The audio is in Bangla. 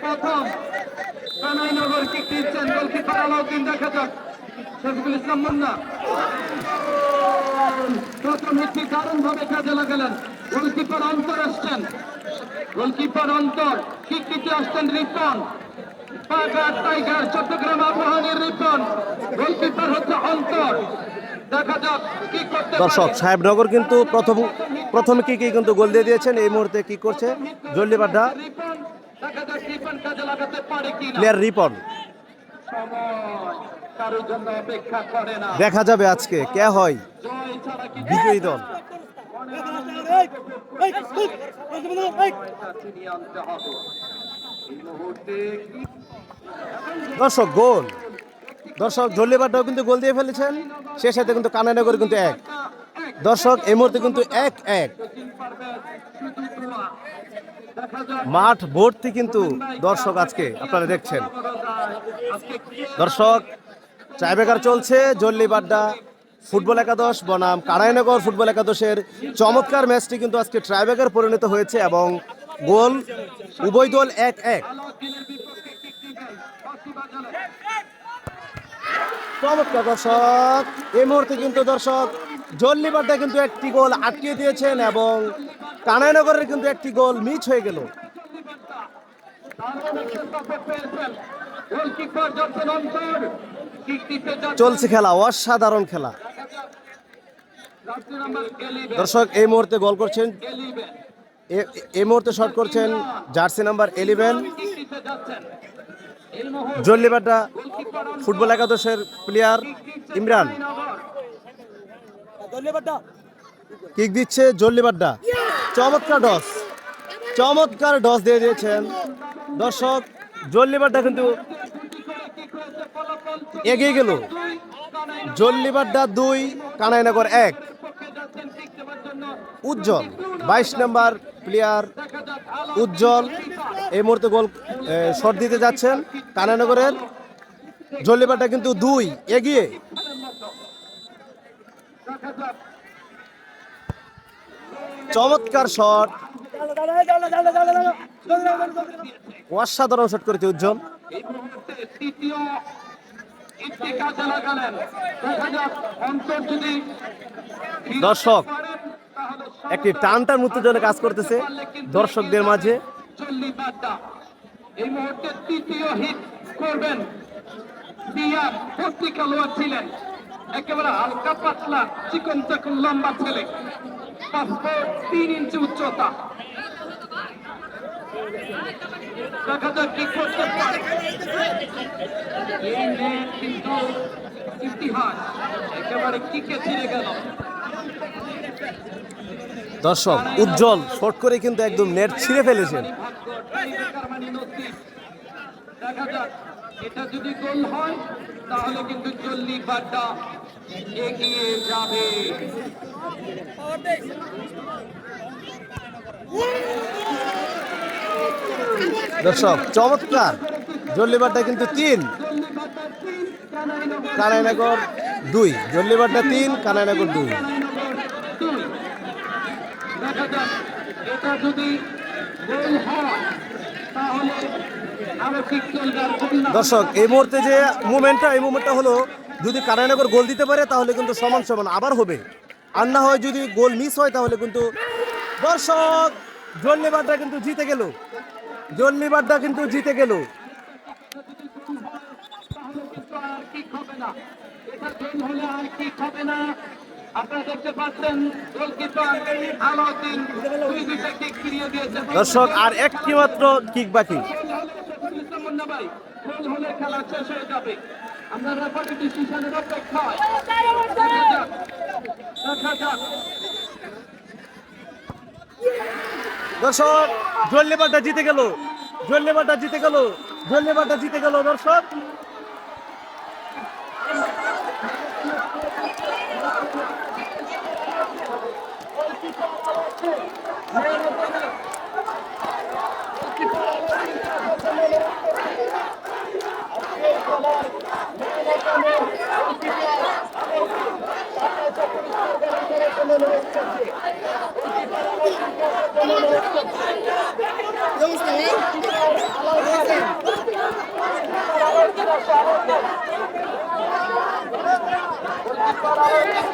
প্রথম কানাইনগর কিক দিচ্ছেন গোলকিপার আলাউদ্দিন দেখা যাক শফিকুল ইসলাম মুন্না প্রথম হিটটি দারুণ ভাবে কাজে লাগালেন গোলকিপার অন্তর আসছেন গোলকিপার অন্তর কিক দিতে আসছেন রিপন টাইগার চট্টগ্রাম আবহাওয়ানের রিপন গোলকিপার হচ্ছে অন্তর। কি দর্শক সাহেবনগর কিন্তু প্রথম প্রথম কিকে কিন্তু গোল দিয়ে দিয়েছেন এই মুহূর্তে কি করছে? জল্লিবাড্ডা প্লেয়ার রিপন। দেখা যাবে আজকে কে হয়? কি বিজয়ী দল। কি দর্শক গোল। দর্শক জল্লিবাড্ডাও কিন্তু গোল দিয়ে ফেলেছেন। সে সাথে কিন্তু কানানগর কিন্তু এক। দর্শক, এই মুহূর্তে কিন্তু এক এক। মাঠ ভর্তি কিন্তু দর্শক আজকে আপনারা দেখছেন। দর্শক চাইবেকার চলছে। জল্লিবাড্ডা ফুটবল একাদশ, বনাম কারাইনগর ফুটবল একাদশের চমৎকার ম্যাচটি কিন্তু আজকে ট্রাইবেকার পরিণত হয়েছে এবং গোল, উভয় দল এক এক। চমৎকার দর্শক। এই মুহূর্তে কিন্তু দর্শক জল্লিবাড্ডা কিন্তু একটি গোল আটকে দিয়েছেন এবং কানাইনগরের কিন্তু একটি গোল মিস হয়ে গেল। চলছে খেলা, অসাধারণ খেলা। এলিভেন দর্শক, এই মুহূর্তে গোল করছেন এই মুহূর্তে শট করছেন jersey number eleven goalkeeper football একাদশের প্লেয়ার ইমরান। কিক দিচ্ছে জল্লিবাড্ডা চমৎকার ডস চমৎকার ডস দিয়ে দিয়েছেন। দর্শক জল্লিবাড্ডা কিন্তু এগিয়ে গেল। জল্লিবাড্ডা দুই কানাইনগর এক। উজ্জ্বল বাইশ নাম্বার প্লেয়ার উজ্জ্বল। এই মুহূর্তে গোল শট দিতে যাচ্ছেন কানাইনগরের জল্লিবাড্ডা কিন্তু দুই, এগিয়ে। চমৎকার শট। অসাধারণ শট করেছে উজ্জ্বল। দর্শক, একটি টান টান উত্তেজনা কাজ করতেছে দর্শকদের মাঝে। এই মুহূর্তে তৃতীয় হিট করবেন। বিয়ার ভর্তি খেলোয়াড় ছিলেন। একেবারে হালকা পাতলা, চিকন চাকন লম্বা ছেলে। তিন ইঞ্চি উচ্চতা। দেখা যাক কি করতে পারে। এই কিন্তু ইতিহাস, একেবারে কিকে ছিঁড়ে গেল। দর্শক উজ্জ্বল শট করে কিন্তু একদম নেট ছিঁড়ে ফেলেছেন। ভাগ্য টাইব্রেকার দেখা যাক এটা যদি গোল হয় তাহলে কিন্তু চল্লি বাড্ডা এগিয়ে যাবে। দর্শক চমৎকার। জল্লিবাড্ডা কিন্তু তিন। কানাইনগর দুই। জল্লিবাড্ডা তিন কানাইনগর দুই। দেখা যাক এটা যদি গোল হয় তাহলে দর্শক এই মুহূর্তে যে মুভমেন্টটা এই মুভমেন্টটা হলো যদি কানাইনগর গোল দিতে পারে তাহলে কিন্তু সমান সমান আবার হবে। আর না হয় যদি গোল মিস হয় তাহলে কিন্তু দর্শক জল্লিবাড্ডা কিন্তু জিতে গেল। জল্লিবাড্ডা কিন্তু জিতে গেল। হবে এটা হবে না। দর্শক আর একটি মাত্র কিক বাকি গোল গোল খেলা শেষ হয়ে যাবে আমরা রেফারি যাক দর্শক জিতে গেল। জল্লিবাড্ডা জিতে গেল। জিতে গেল, দর্শক। অনুরোধ করছি অনুরোধ করছি